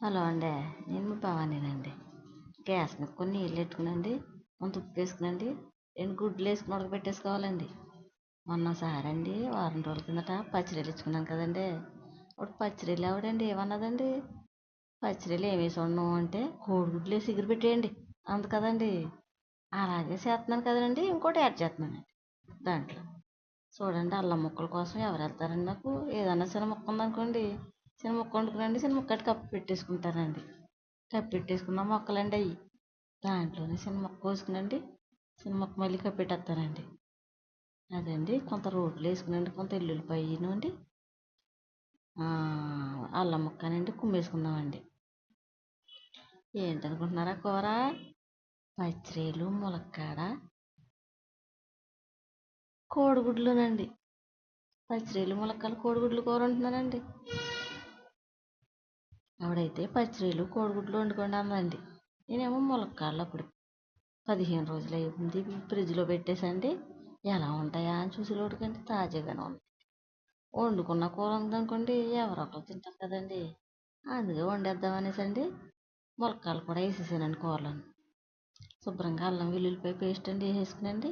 Hello అండి నేను మీ భవానీనండి. Gas మీద కొన్ని నీళ్ళు పెట్టుకునండి కొంత ఉప్పు వేసుకునండి రెండు గుడ్లు వేసుకుని ఉడకబెట్టేసుకోవాలండి మొన్నసారి అండి వారం రోజుల కిందట పచ్చిరొయ్యలు ఇచ్చుకున్నాను కదండి. అప్పుడు పచ్చిరొయ్యలు ఆవిడండి ఏమన్నదండి? పచ్చిరొయ్యలు ఏమి వేసి వండను అంటే కోడిగుడ్లు వేసి ఎగురు పెట్టేయండి అంది కదండి. అలాగే చేస్తున్నాను కదండి ఇంకోటి యాడ్ చేస్తున్నానండి దాంట్లో. చూడండి అల్లం ముక్కల కోసం ఎవరు వెళ్తారండి నాకు? ఏదన్నా చిన్న ముక్క ఉందనుకోండి శనగ ముక్క వండుకునండి ఒక్కటి ముక్క కప్పు పెట్టేసుకుంటానండి కప్పు పెట్టేసుకున్న మొక్కలండి అవి దాంట్లోనే శనగ కోసుకునండి శనగ మళ్ళీ కప్పు పెట్టేస్తానండి అదండి కొంత రోట్లో వేసుకునండి కొంత ఎల్లుల్లిపాయను అండి. అల్లం ముక్కనండి కుమ్మేసుకుందామండి. ఏంటనుకుంటున్నారా కూర? పచ్చిరేలు ములక్కాడ. కోడిగుడ్లునండి. పచ్చిరేలు ములక్కాడలు కోడిగుడ్లు కూర వండుతున్నానండి. ఆవిడైతే పచ్చిరీలు కోడిగుడ్లు వండుకోండి అందండి నేనేమో ములక్కాడలు అప్పుడు పదిహేను రోజులు అయింది ఫ్రిడ్జ్లో పెట్టేసండి ఎలా ఉంటాయా అని చూసేలోడికండి తాజాగానే ఉంది. వండుకున్న కూర ఉందనుకోండి ఎవరో ఒకరు తింటారు కదండి. అందుకే వండేద్దామనేసి అండి ములక్కాడలు కూడా వేసేసానండి కూరలోని. శుభ్రంగా అల్లం వెల్లుల్లిపాయ పేస్ట్ అండి వేసేసుకునండి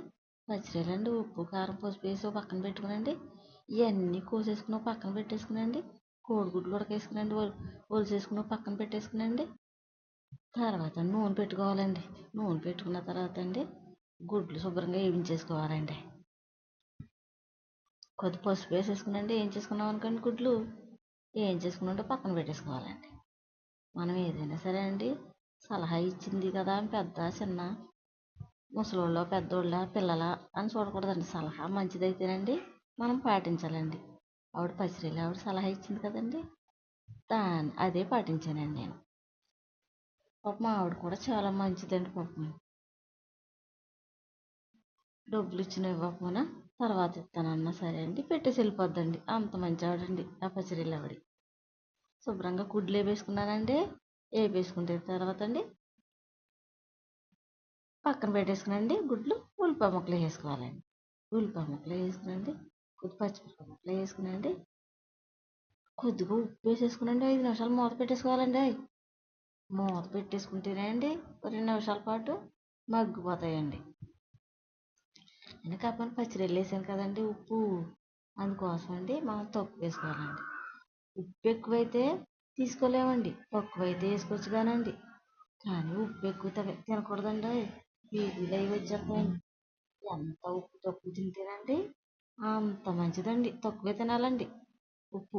పచ్చిరేలండి ఉప్పు కారం పసుపు వేసి పక్కన పెట్టుకునండి ఇవన్నీ కోసేసుకుని పక్కన పెట్టేసుకునండి కోడిగుడ్లు ఉడకేసుకునండి ఒలిసేసుకుని పక్కన పెట్టేసుకునండి. తర్వాత నూనె పెట్టుకోవాలండి. నూనె పెట్టుకున్న తర్వాత అండి గుడ్లు శుభ్రంగా వేయించేసుకోవాలండి కొద్ది పసుపు వేసేసుకునండి. ఏం చేసుకున్నాం అనుకోండి గుడ్లు? ఏం చేసుకున్నాంటే పక్కన పెట్టేసుకోవాలండి. మనం ఏదైనా సరే అండి సలహా ఇచ్చింది కదా పెద్ద చిన్న ముసలోళ్ళ పెద్దోళ్ళ పిల్లల అని చూడకూడదండి. సలహా మంచిదైతేనండి మనం పాటించాలండి. ఆవిడ పసిరేలు ఆవిడ సలహా ఇచ్చింది కదండి. దాని అదే పాటించానండి నేను. పాపం ఆవిడ కూడా చాలా మంచిదండి పాపం. డబ్బులు ఇచ్చిన ఇవ్వకపోయినా తర్వాత ఇస్తానన్నా సరే అండి పెట్టేసి వెళ్ళిపోద్దండి. అంత మంచి ఆవిడండి ఆ పసిరేలు ఆవిడ. శుభ్రంగా గుడ్లు వేపేసుకున్నానండి. వేపేసుకుంటే తర్వాత అండి పక్కన పెట్టేసుకునండి గుడ్లు. ఉల్లిపాయ ముక్కలు వేసుకోవాలండి. ఉల్లిపాయ ముక్కలు వేసుకునండి కొద్ది పచ్చిమిరపకాయ ముక్కలు వేసుకునండి. కొద్దిగా ఉప్పు వేసేసుకునండి. ఐదు నిమిషాలు మూత పెట్టేసుకోవాలండి. మూత పెట్టేసుకుంటేనే అండి రెండు నిమిషాల పాటు మగ్గిపోతాయండి. నేను కాకపోతే పచ్చిరొయ్యలు వేసాను కదండి ఉప్పు. అందుకోసం అండి మనం తక్కువ వేసుకోవాలండి. ఉప్పు ఎక్కువైతే తీసుకోలేమండి. తక్కువైతే వేసుకోవచ్చు కానండి. కానీ ఉప్పు ఎక్కువ తినకూడదండి. బీపీలు అవి వచ్చేస్తాయండి? ఎంత ఉప్పు తక్కువ తింటేనండి అంత మంచిదండి. తక్కువే తినాలండి. ఉప్పు.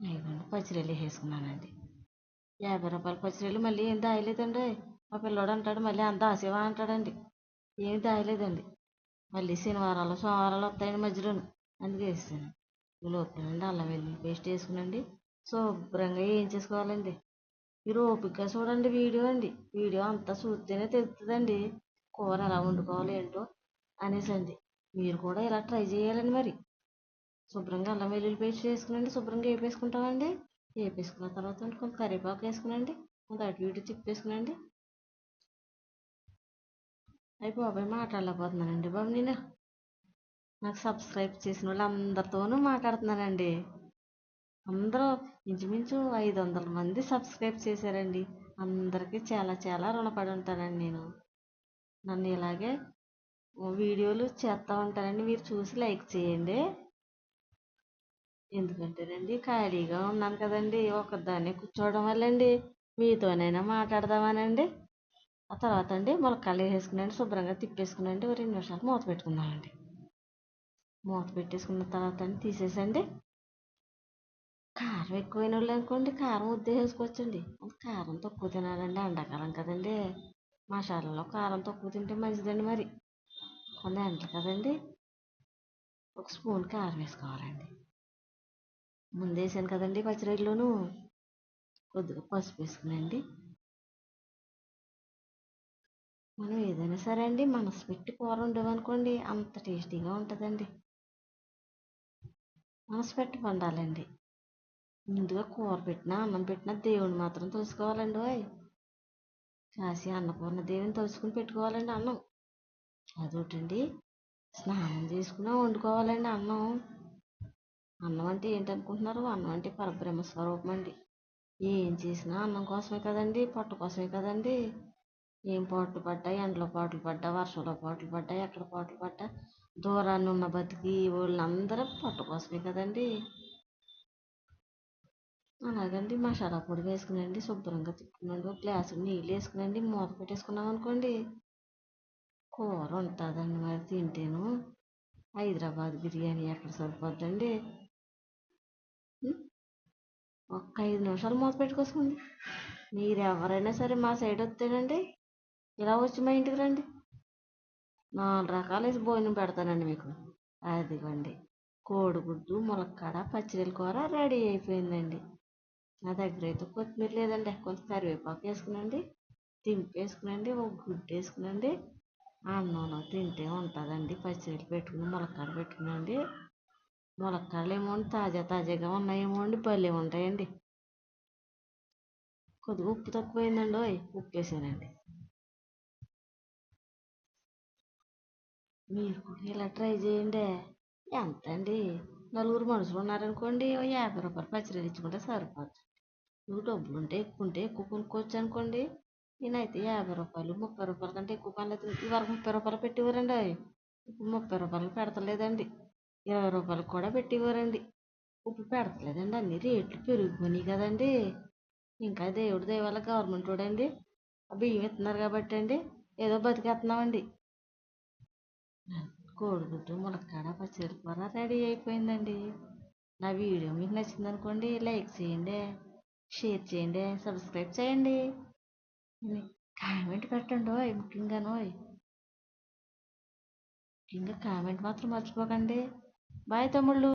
అయిపోయింది పచ్చిరొయ్యలు వేసుకున్నానండి. యాభై రూపాయల పచ్చిరొయ్యలు మళ్ళీ ఏం దాయలేదండి. మా పిల్లోడు అంటాడు మళ్ళీ అంత ఆసేవా అంటాడండి. ఏం దాయలేదండి. మళ్ళీ శనివారాలు సోమవారాలు వస్తాయండి మధ్యలోను. అందుకే వేస్తాను. లోపలండి అల్లం వెల్లుల్లి పేస్ట్ వేసుకునండి. శుభ్రంగా ఏం చేసుకోవాలండి? మీరు ఓపికగా చూడండి వీడియో అండి. వీడియో అంతా చూస్తేనే తెలుస్తుందండి కూర ఎలా వండుకోవాలి ఏంటో అనేసి అండి మీరు కూడా ఇలా ట్రై చేయాలండి మరి. శుభ్రంగా అల్లం వెల్లుల్లి పేస్ట్ వేసుకునండి శుభ్రంగా వేపేసుకుంటామండి. వేపేసుకున్న తర్వాత కొంత కరివేపాకు వేసుకునండి కొంత అటు ఇటు తిప్పేసుకునండి అయి బాబాయ్ మాట్లాడలేకపోతున్నానండి బాబు నేను. నాకు సబ్స్క్రైబ్ చేసిన వాళ్ళు అందరితోనూ మాట్లాడుతున్నానండి. అందరూ ఇంచుమించు ఐదు వందల మంది సబ్స్క్రైబ్ చేశారండి. అందరికీ చాలా చాలా రుణపడి ఉంటానండి నేను. నన్ను ఇలాగే వీడియోలు చేస్తూ ఉంటానండి. మీరు చూసి లైక్ చేయండి. ఎందుకంటేనండి ఖాళీగా ఉన్నాను కదండి. ఒకదాన్ని కూర్చోవడం వల్లండి. మీతోనైనా మాట్లాడదామనండి. ఆ తర్వాత అండి ములక్కాయలు వేసుకునండి శుభ్రంగా తిప్పేసుకున్నాండి ఒక రెండు నిమిషాలు మూత పెట్టుకున్నామండి మూత పెట్టేసుకున్న తర్వాత అండి తీసేసండి. కారం ఎక్కువైన వాళ్ళు అనుకోండి కారం ఉద్దే వేసుకోవచ్చండి. కారం తక్కువ తినాలండి. ఎండాకాలం కదండి. మసాలాలో కారం తక్కువ తింటే మంచిదండి మరి. కొన్ని కదండి. ఒక స్పూన్ కారం వేసుకోవాలండి. ముందు వేసాను కదండి పచ్చిరొయ్యలోను కొద్దిగా పసుపు వేసుకునండి. మనం ఏదైనా సరే అండి మనసు పెట్టి కూర వండామనుకోండి అంత టేస్టీగా ఉంటుందండి. మనసు పెట్టి వండాలండి. ముందుగా కూర పెట్టినా అన్నం పెట్టినా దేవుని మాత్రం తోసుకోవాలండి ఓయ్. కాసి అన్నపూర్ణ దేవిని తలుచుకుని పెట్టుకోవాలండి అన్నం. అదొకటండి. స్నానం చేసుకుని వండుకోవాలండి అన్నం. అన్నం అంటే ఏంటనుకుంటున్నారు? అన్నం అంటే పరబ్రహ్మ స్వరూపం అండి ఏం చేసినా అన్నం కోసమే కదండి పొట్ట కోసమే కదండి. ఏం పాట్లు పడ్డా ఎండలో పాటలు పడ్డా వర్షంలో పాట్లు పడ్డా ఎక్కడ పాటలు పడ్డా దూరాన్ని ఉన్న బతికి వాళ్ళందరూ పొట్ట కోసమే కదండి. అలాగండి మసాలా పొడి వేసుకునండి శుభ్రంగా తిప్పుకునండి ఒక గ్లాసు నీళ్ళు వేసుకునండి మూత పెట్టేసుకున్నాం అనుకోండి కూర ఉంటుందండి మరి తింటేను. హైదరాబాద్ బిర్యానీ ఎక్కడ సరిపోద్దండి? ఒక్క ఐదు నిమిషాలు మూత పెట్టుకోసుకోండి మీరు ఎవరైనా సరే మా సైడ్ వస్తేనండి ఇలా వచ్చి మా ఇంటికి రండి. నాలుగు రకాలు వేసి భోజనం పెడతానండి మీకు. అదిగోండి. కోడిగుడ్డు ములక్కాడ పచ్చిరొయ్యల కూర రెడీ అయిపోయిందండి. నా దగ్గర అయితే కొత్తిమీర లేదండి. కొంచెం కరివేపాకు వేసుకునండి. దింపేసుకునండి. ఒక గుడ్డు వేసుకునండి అన్నంలో తింటే ఉంటుందండి. పచ్చడి పెట్టుకుని ములక్కాడ పెట్టుకునండి ములక్కాడలు ఏమో తాజా తాజాగా ఉన్నాయేమో అండి భలే ఉంటాయండి. కొద్దిగా ఉప్పు తక్కువైందండి ఓయ్ ఉప్పు వేసానండి మీరు కూడా ఇలా ట్రై చేయండి. ఎంత అండి? నలుగురు మనుషులు ఉన్నారనుకోండి ఓ యాభై రూపాయలు పచ్చడి ఇచ్చుకుంటే సరిపోతుంది నువ్వు డబ్బులు ఉంటే ఎక్కువ ఉంటే ఎక్కువ కొనుక్కోవచ్చు అనుకోండి. నేనైతే యాభై రూపాయలు ముప్పై రూపాయల కంటే ఎక్కువ కొనలేదు ఇదివరకు ముప్పై రూపాయలు పెట్టేవారండి ఇప్పుడు ముప్పై రూపాయలు పెడతలేదండి. ఇరవై రూపాయలకు కూడా పెట్టేవారండి. ఇప్పుడు పెడతలేదండి. అన్ని రేట్లు పెరిగిపోయినాయి కదండి. ఇంకా దేవుడి దయ గవర్నమెంట్ వాడండి. ఆ బియ్యం ఇస్తున్నారు కాబట్టి అండి. ఏదో బతికేస్తున్నామండి. కోడిగుడ్డు ములక్కాడ పచ్చడి కూర రెడీ అయిపోయిందండి. నా వీడియో మీకు నచ్చిందనుకోండి లైక్ చేయండి షేర్ చేయండి సబ్స్క్రైబ్ చేయండి. కామెంట్ పెట్టండి ఓయ్ ముఖ్యంగాను ఓయ్. ముఖ్యంగా కామెంట్ మాత్రం మర్చిపోకండి. బాయ్ తమ్ముళ్ళు.